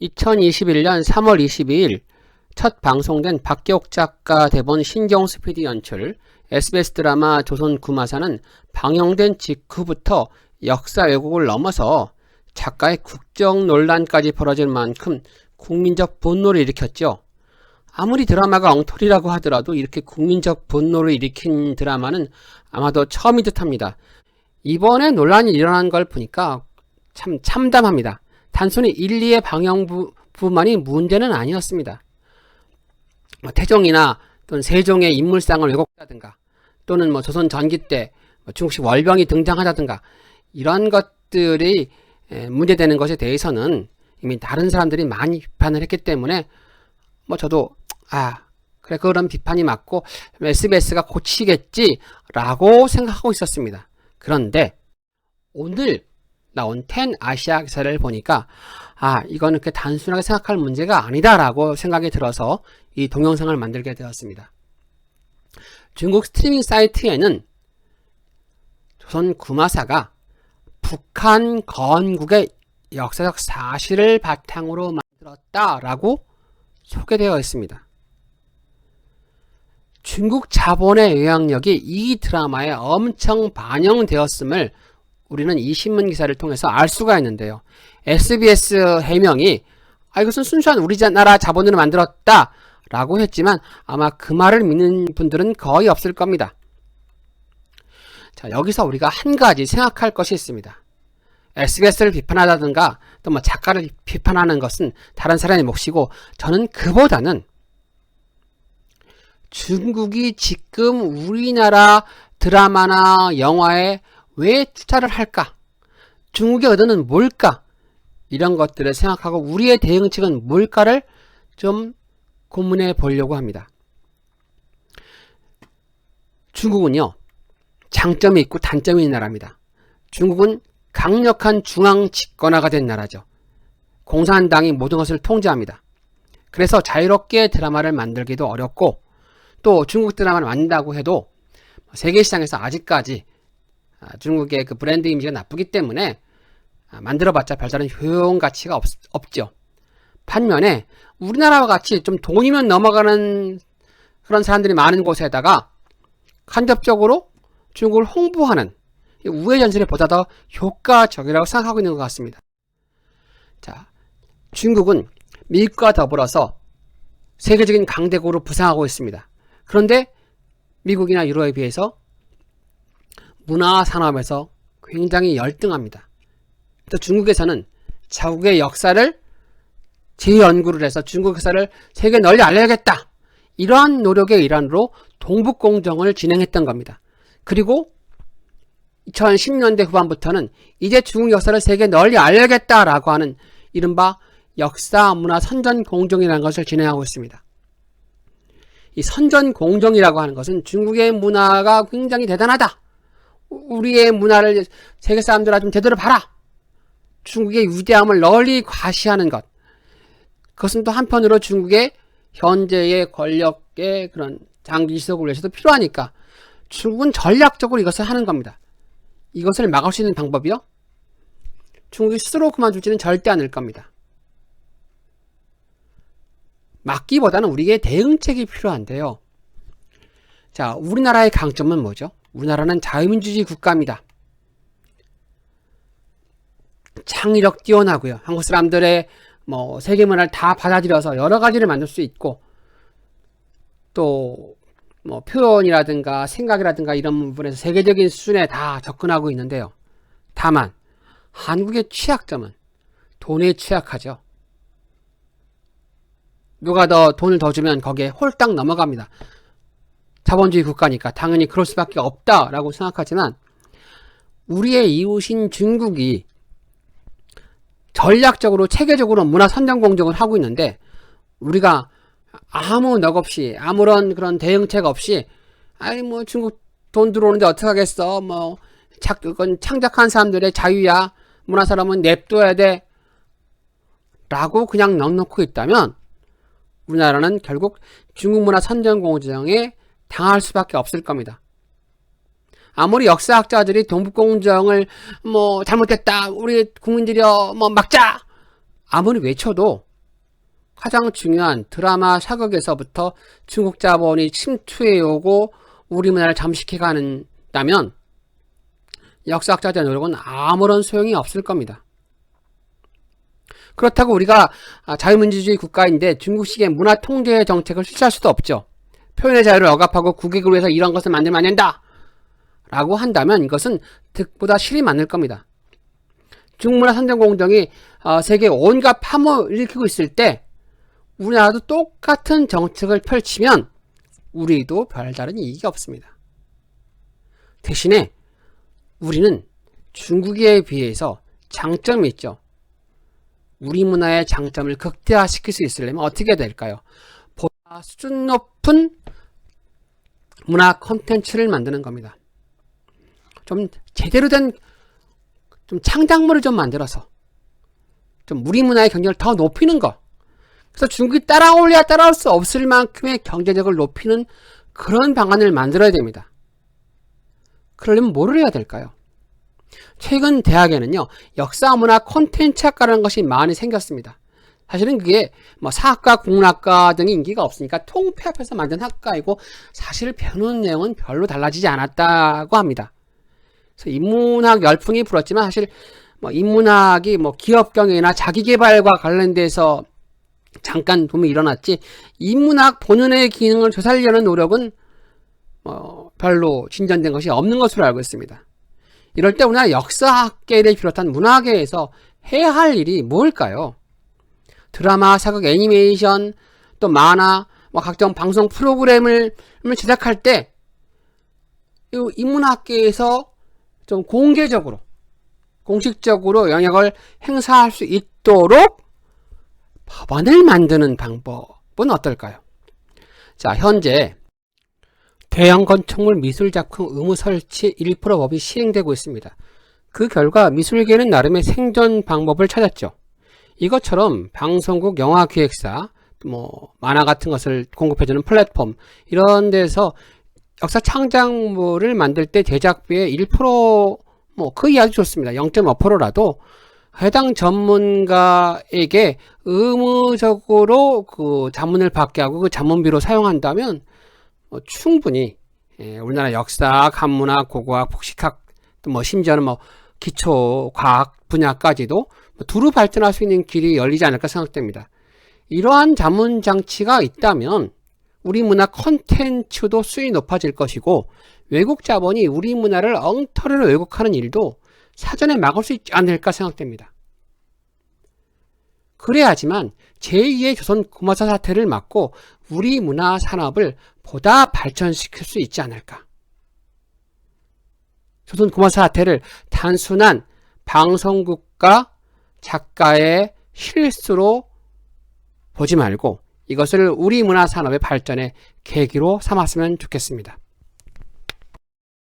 2021년 3월 22일 첫 방송된 박기옥 작가 대본 PD 연출 SBS 드라마 조선 구마사는 방영된 직후부터 역사 왜곡을 넘어서 작가의 국정 논란까지 벌어질 만큼 국민적 분노를 일으켰죠. 아무리 드라마가 엉터리라고 하더라도 이렇게 국민적 분노를 일으킨 드라마는 아마도 처음인 듯합니다. 이번에 논란이 일어난 걸 보니까 참 참담합니다. 단순히 1, 2의 방영부만이 문제는 아니었습니다. 뭐 태종이나 또는 세종의 인물상을 왜곡하다든가 또는 뭐 조선 전기 때뭐 중국식 월병이 등장하다든가 이런 것들이 에, 문제되는 것에 대해서는 이미 다른 사람들이 많이 비판을 했기 때문에 뭐 저도 아 그래 그런 비판이 맞고 SBS가 고치겠지라고 생각하고 있었습니다. 그런데 오늘 나온 텐 아시아 기사를 보니까 아 이거는 그렇게 단순하게 생각할 문제가 아니다 라고 생각이 들어서 이 동영상을 만들게 되었습니다. 중국 스트리밍 사이트에는 조선 구마사가 북한 건국의 역사적 사실을 바탕으로 만들었다라고 소개되어 있습니다. 중국 자본의 영향력이 이 드라마에 엄청 반영되었음을 우리는 이 신문 기사를 통해서 알 수가 있는데요. SBS 해명이 아 이것은 순수한 우리나라 자본으로 만들었다 라고 했지만 아마 그 말을 믿는 분들은 거의 없을 겁니다. 자 여기서 우리가 한 가지 생각할 것이 있습니다. SBS를 비판하다든가 또 뭐 작가를 비판하는 것은 다른 사람의 몫이고 저는 그보다는 중국이 지금 우리나라 드라마나 영화에 왜 투자를 할까? 중국의 의도는 뭘까? 이런 것들을 생각하고 우리의 대응책은 뭘까를 좀 고민해 보려고 합니다. 중국은요, 장점이 있고 단점이 있는 나라입니다. 중국은 강력한 중앙 집권화가 된 나라죠. 공산당이 모든 것을 통제합니다. 그래서 자유롭게 드라마를 만들기도 어렵고 또 중국 드라마를 만든다고 해도 세계 시장에서 아직까지 아, 중국의 그 브랜드 이미지가 나쁘기 때문에 아, 만들어봤자 별다른 효용 가치가 없, 없죠. 반면에 우리나라와 같이 좀 돈이면 넘어가는 그런 사람들이 많은 곳에다가 간접적으로 중국을 홍보하는 우회 전술이 보다 더 효과적이라고 생각하고 있는 것 같습니다. 자, 중국은 미국과 더불어서 세계적인 강대국으로 부상하고 있습니다. 그런데 미국이나 유럽에 비해서 문화 산업에서 굉장히 열등합니다. 또 중국에서는 자국의 역사를 재연구를 해서 중국 역사를 세계에 널리 알려야겠다. 이러한 노력의 일환으로 동북공정을 진행했던 겁니다. 그리고 2010년대 후반부터는 이제 중국 역사를 세계에 널리 알려야겠다라고 하는 이른바 역사 문화 선전 공정이라는 것을 진행하고 있습니다. 이 선전 공정이라고 하는 것은 중국의 문화가 굉장히 대단하다. 우리의 문화를 세계 사람들아 좀 제대로 봐라. 중국의 위대함을 널리 과시하는 것. 그것은 또 한편으로 중국의 현재의 권력의 그런 장기 지속을 위해서도 필요하니까 중국은 전략적으로 이것을 하는 겁니다. 이것을 막을 수 있는 방법이요? 중국이 스스로 그만두지는 절대 않을 겁니다. 막기보다는 우리에게 대응책이 필요한데요. 자, 우리나라의 강점은 뭐죠? 우리나라는 자유민주주의 국가입니다. 창의력 뛰어나고요. 한국 사람들의 뭐 세계 문화를 다 받아들여서 여러 가지를 만들 수 있고 또 뭐 표현이라든가 생각이라든가 이런 부분에서 세계적인 수준에 다 접근하고 있는데요. 다만 한국의 취약점은 돈에 취약하죠. 누가 더 돈을 더 주면 거기에 홀딱 넘어갑니다. 자본주의 국가니까 당연히 그럴 수밖에 없다라고 생각하지만 우리의 이웃인 중국이 전략적으로 체계적으로 문화 선정 공정을 하고 있는데 우리가 아무 넉 없이 아무런 그런 대응책 없이 아이 뭐 중국 돈 들어오는데 어떻게 하겠어. 뭐 착, 그건 창작한 사람들의 자유야. 문화 사람은 냅둬야 돼. 라고 그냥 넉놓고 있다면 우리나라는 결국 중국 문화 선정 공정에 당할 수밖에 없을 겁니다. 아무리 역사학자들이 동북공정을 뭐 잘못됐다 우리 국민들이여 뭐 막자 아무리 외쳐도 가장 중요한 드라마 사극에서부터 중국 자본이 침투해 오고 우리 문화를 잠식해 가는다면 역사학자들의 노력은 아무런 소용이 없을 겁니다. 그렇다고 우리가 아, 자유민주주의 국가인데 중국식의 문화 통제 정책을 실시할 수도 없죠. 표현의 자유를 억압하고 국익을 위해서 이런 것을 만들면 안 된다. 라고 한다면 이것은 득보다 실이 많을 겁니다. 중문화 선정공정이 어, 세계 온갖 파모를 일으키고 있을 때 우리나라도 똑같은 정책을 펼치면 우리도 별다른 이익이 없습니다. 대신에 우리는 중국에 비해서 장점이 있죠. 우리 문화의 장점을 극대화시킬 수 있으려면 어떻게 될까요? 보다 수준 높은 문화 콘텐츠를 만드는 겁니다. 좀 제대로 된 좀 창작물을 좀 만들어서 좀 우리 문화의 경쟁을 더 높이는 거. 그래서 중국이 따라올려야 따라올 수 없을 만큼의 경제력을 높이는 그런 방안을 만들어야 됩니다. 그러려면 뭐를 해야 될까요? 최근 대학에는요, 역사 문화 콘텐츠 학과라는 것이 많이 생겼습니다. 사실은 그게 뭐 사학과, 국문학과 등의 인기가 없으니까 통폐합해서 만든 학과이고 사실 배우는 내용은 별로 달라지지 않았다고 합니다. 그래서 인문학 열풍이 불었지만 사실 뭐 인문학이 뭐 기업 경영이나 자기 개발과 관련돼서 잠깐 붐이 일어났지 인문학 본연의 기능을 되살리려는 노력은 뭐 별로 진전된 것이 없는 것으로 알고 있습니다. 이럴 때 우리가 역사학계를 비롯한 문화계에서 해야 할 일이 뭘까요? 드라마, 사극, 애니메이션, 또 만화, 뭐 각종 방송 프로그램을 제작할 때 인문학계에서 좀 공개적으로 공식적으로 영역을 행사할 수 있도록 법안을 만드는 방법은 어떨까요? 자, 현재 대형 건축물 미술 작품 의무 설치 1% 법이 시행되고 있습니다. 그 결과 미술계는 나름의 생존 방법을 찾았죠. 이것처럼 방송국 영화 기획사, 뭐 만화 같은 것을 공급해주는 플랫폼 이런 데서 역사 창작물을 만들 때 제작비의 1%뭐 그 이하도 좋습니다. 0.5%라도 해당 전문가에게 의무적으로 그 자문을 받게 하고 그 자문비로 사용한다면 뭐 충분히 예, 우리나라 역사, 한문학, 고고학, 복식학 뭐 심지어는 뭐 기초 과학 분야까지도 뭐 두루 발전할 수 있는 길이 열리지 않을까 생각됩니다. 이러한 자문 장치가 있다면 우리 문화 컨텐츠도 수익이 높아질 것이고 외국 자본이 우리 문화를 엉터리로 왜곡하는 일도 사전에 막을 수 있지 않을까 생각됩니다. 그래야지만 제2의 조선 고마사 사태를 막고 우리 문화 산업을 보다 발전시킬 수 있지 않을까. 조선 고마사 사태를 단순한 방송국과 작가의 실수로 보지 말고 이것을 우리 문화 산업의 발전의 계기로 삼았으면 좋겠습니다.